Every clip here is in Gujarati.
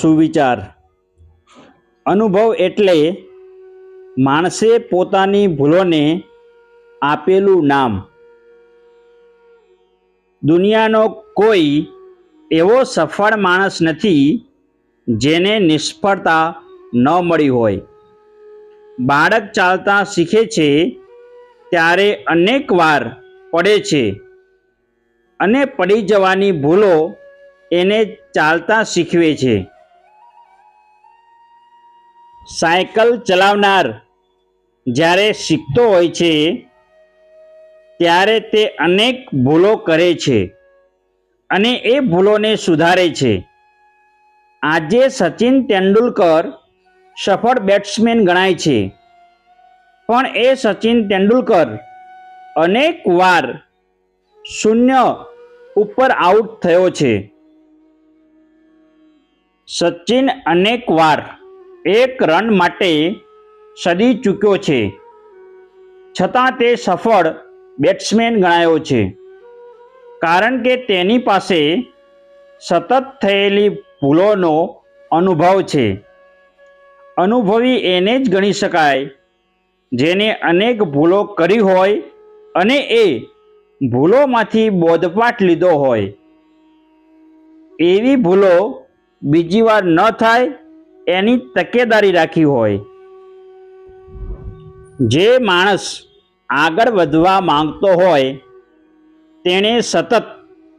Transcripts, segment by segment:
સુવિચાર. અનુભવ એટલે માણસે પોતાની ભૂલોને આપેલું નામ. દુનિયાનો કોઈ એવો સફળ માણસ નથી જેને નિષ્ફળતા ન મળી હોય. બાળક ચાલતા શીખે છે ત્યારે અનેક વાર પડે છે અને પડી જવાની ભૂલો એને ચાલતા શીખવે છે. સાયકલ ચલાવનાર જ્યારે શીખતો હોય છે, ત્યારે તે અનેક ભૂલો કરે છે અને એ ભૂલોને સુધારે છે. આજે સચિન તેંડુલકર સફળ બેટ્સમેન ગણાય છે, પણ એ સચિન તેંડુલકર અનેક વાર શૂન્ય ઉપર આઉટ થયો છે. સચિન અનેક વાર એક રન માટે સદી ચૂક્યો છે. છતાં તે સફળ બેટ્સમેન ગણાયો છે. કારણ કે તેની પાસે સતત થયેલી ભૂલોનો અનુભવ છે. અનુભવી એને જ ગણી શકાય. જેને અનેક ભૂલો કરી હોય અને એ ભૂલોમાંથી બોધપાઠ લીધો હોય. એવી ભૂલો બીજી વાર ન થાય એની તકેદારી રાખી હોય. જે માણસ આગળ વધવા માંગતો હોય, તેણે સતત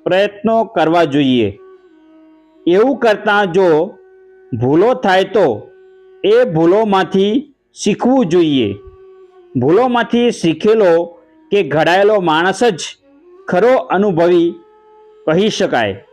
પ્રયત્નો કરવા જોઈએ. એવું કરતાં જો ભૂલો થાય તો એ ભૂલોમાંથી શીખવું જોઈએ. ભૂલોમાંથી શીખેલો કે ઘડાયેલો માણસ જ ખરો અનુભવી કહી શકાય.